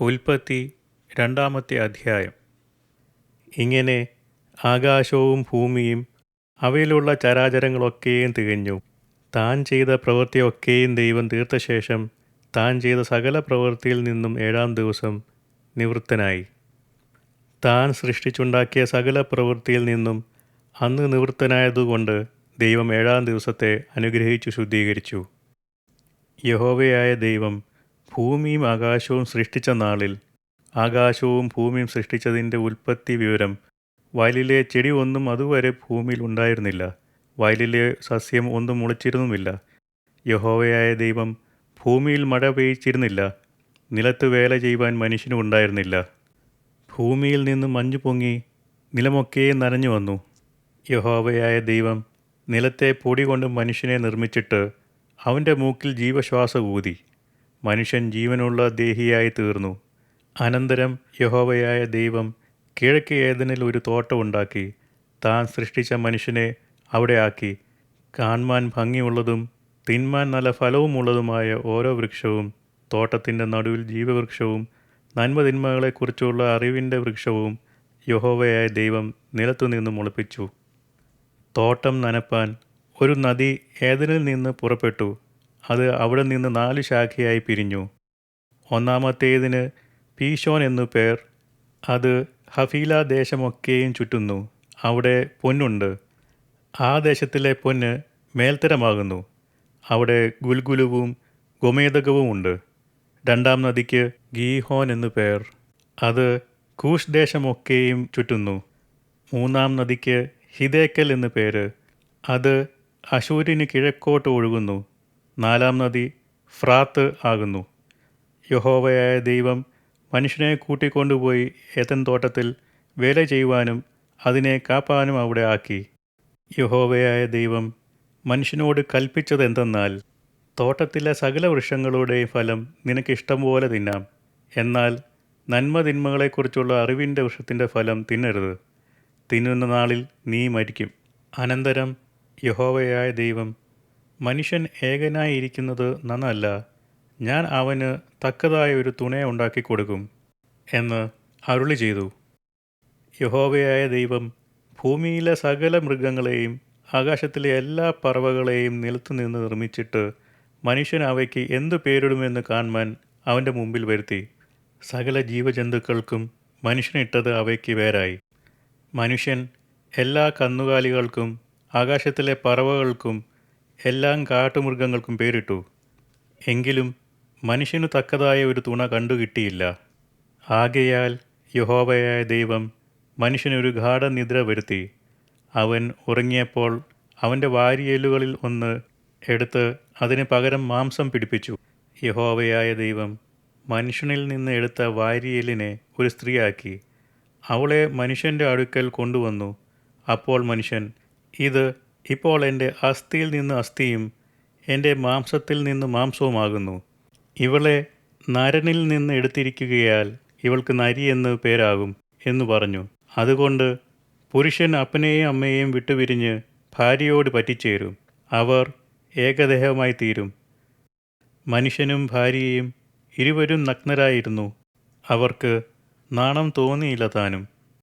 ഉൽപ്പത്തി രണ്ടാമത്തെ അധ്യായം. ഇങ്ങനെ ആകാശവും ഭൂമിയും അവയിലുള്ള ചരാചരങ്ങളൊക്കെയും തികഞ്ഞു. താൻ ചെയ്ത പ്രവൃത്തിയൊക്കെയും ദൈവം തീർത്ത ശേഷം താൻ ചെയ്ത സകല പ്രവൃത്തിയിൽ നിന്നും ഏഴാം ദിവസം നിവൃത്തനായി. താൻ സൃഷ്ടിച്ചുണ്ടാക്കിയ സകല പ്രവൃത്തിയിൽ നിന്നും അന്ന് നിവൃത്തനായതുകൊണ്ട് ദൈവം ഏഴാം ദിവസത്തെ അനുഗ്രഹിച്ചു ശുദ്ധീകരിച്ചു. യഹോവയായ ദൈവം ഭൂമിയും ആകാശവും സൃഷ്ടിച്ച നാളിൽ. ആകാശവും ഭൂമിയും സൃഷ്ടിച്ചതിന്റെ ഉൽപ്പത്തി വിവരം. വയലിലെ ചെടി ഒന്നും അതുവരെ ഭൂമിയിൽ ഉണ്ടായിരുന്നില്ല. വയലിലെ സസ്യം ഒന്നും മുളച്ചിരുന്നുമില്ല. യഹോവയായ ദൈവം ഭൂമിയിൽ മഴ പെയ്ച്ചിരുന്നില്ല നിലത്ത് വേല ചെയ്യുവാൻ മനുഷ്യനും ഉണ്ടായിരുന്നില്ല. ഭൂമിയിൽ നിന്ന് മഞ്ഞു പൊങ്ങി നിലമൊക്കെ നനഞ്ഞു വന്നു. യഹോവയായ ദൈവം നിലത്തെ പൊടി കൊണ്ട് മനുഷ്യനെ നിർമ്മിച്ചിട്ട് അവന്റെ മൂക്കിൽ ജീവശ്വാസ ഊതി. മനുഷ്യൻ ജീവനുള്ള ദേഹിയായി തീർന്നു. അനന്തരം യഹോവയായ ദൈവം കിഴക്ക് ഏതനിൽ ഒരു തോട്ടമുണ്ടാക്കി താൻ സൃഷ്ടിച്ച മനുഷ്യനെ അവിടെ ആക്കി. കാൺമാൻ ഭംഗിയുള്ളതും തിന്മാൻ നല്ല ഫലവുമുള്ളതുമായ ഓരോ വൃക്ഷവും തോട്ടത്തിന്റെ നടുവിൽ ജീവവൃക്ഷവും നന്മതിന്മകളെക്കുറിച്ചുള്ള അറിവിന്റെ വൃക്ഷവും യഹോവയായ ദൈവം നിലത്തുനിന്ന് മുളപ്പിച്ചു. തോട്ടം നനപ്പാൻ ഒരു നദി ഏതനിൽ നിന്ന് പുറപ്പെട്ടു. അത് അവിടെ നിന്ന് നാല് ശാഖയായി പിരിഞ്ഞു. ഒന്നാമത്തേതിന് പീഷോൻ എന്നു പേർ. അത് ഹഫീല ദേശമൊക്കെയും ചുറ്റുന്നു. അവിടെ പൊന്നുണ്ട്. ആ ദേശത്തിലെ പൊന്ന് മേൽത്തരമാകുന്നു. അവിടെ ഗുൽഗുലുവും ഗോമേതകവും ഉണ്ട്. രണ്ടാം നദിക്ക് ഗീഹോൻ എന്നു പേർ. അത് കൂഷ് ദേശമൊക്കെയും ചുറ്റുന്നു. മൂന്നാം നദിക്ക് ഹിതേക്കൽ എന്നു പേര്. അത് അശൂരിന് കിഴക്കോട്ട് ഒഴുകുന്നു. നാലാം നദി ഫ്രാത്ത് ആകുന്നു. യഹോവയായ ദൈവം മനുഷ്യനെ കൂട്ടിക്കൊണ്ടുപോയി ഏതൻ തോട്ടത്തിൽ വേല ചെയ്യുവാനും അതിനെ കാപ്പാനും അവിടെ ആക്കി. യഹോവയായ ദൈവം മനുഷ്യനോട് കൽപ്പിച്ചതെന്തെന്നാൽ തോട്ടത്തിലെ സകല വൃക്ഷങ്ങളുടെയും ഫലം നിനക്കിഷ്ടം പോലെ തിന്നാം. എന്നാൽ നന്മതിന്മകളെക്കുറിച്ചുള്ള അറിവിന്റെ വൃക്ഷത്തിന്റെ ഫലം തിന്നരുത്. തിന്നുന്ന നാളിൽ നീ മരിക്കും. അനന്തരം യഹോവയായ ദൈവം മനുഷ്യൻ ഏകനായിരിക്കുന്നത് നന്നല്ല. ഞാൻ അവന് തക്കതായ ഒരു തുണയെ ഉണ്ടാക്കി കൊടുക്കും എന്ന് അരുളി ചെയ്തു. യഹോവയായ ദൈവം ഭൂമിയിലെ സകല മൃഗങ്ങളെയും ആകാശത്തിലെ എല്ലാ പറവകളെയും നിലത്തുനിന്ന് നിർമ്മിച്ചിട്ട് മനുഷ്യൻ അവയ്ക്ക് എന്തു പേരിടുമെന്ന് കാണുവാൻ അവന്റെ മുമ്പിൽ വരുത്തി. സകല ജീവജന്തുക്കൾക്കും മനുഷ്യനിട്ടത് അവയ്ക്ക് വേരായി. മനുഷ്യൻ എല്ലാ കന്നുകാലികൾക്കും ആകാശത്തിലെ പറവകൾക്കും എല്ലാം കാട്ടുമൃഗങ്ങൾക്കും പേരിട്ടു. എങ്കിലും മനുഷ്യനു തക്കതായ ഒരു തുണ കണ്ടുകിട്ടിയില്ല ആകയാൽ യഹോവയായ ദൈവം മനുഷ്യനൊരു ഗാഠനിദ്ര വരുത്തി. അവൻ ഉറങ്ങിയപ്പോൾ അവന്റെ വാരിയേലുകളിൽ ഒന്ന് എടുത്ത് അതിന് പകരം മാംസം പിടിപ്പിച്ചു. യഹോവയായ ദൈവം മനുഷ്യനിൽ നിന്ന് എടുത്ത വാരിയേലിനെ ഒരു സ്ത്രീയാക്കി. അവളെ മനുഷ്യന്റെ അടുക്കൽ കൊണ്ടുവന്നു. അപ്പോൾ മനുഷ്യൻ ഇത് ഇപ്പോൾ എന്റെ അസ്ഥിയിൽ നിന്ന് അസ്ഥിയും എന്റെ മാംസത്തിൽ നിന്ന് മാംസവുമാകുന്നു. ഇവളെ നരനിൽ നിന്ന് എടുത്തിരിക്കുകയാൽ ഇവൾക്ക് നരി എന്ന് പേരാകും എന്ന് പറഞ്ഞു. അതുകൊണ്ട് പുരുഷൻ അപ്പനെയും അമ്മയെയും വിട്ടുപിരിഞ്ഞ് ഭാര്യയോട് പറ്റിച്ചേരും. അവർ ഏകദേഹമായി തീരും. മനുഷ്യനും ഭാര്യയും ഇരുവരും നഗ്നരായിരുന്നു. അവർക്ക് നാണം തോന്നിയില്ല താനും.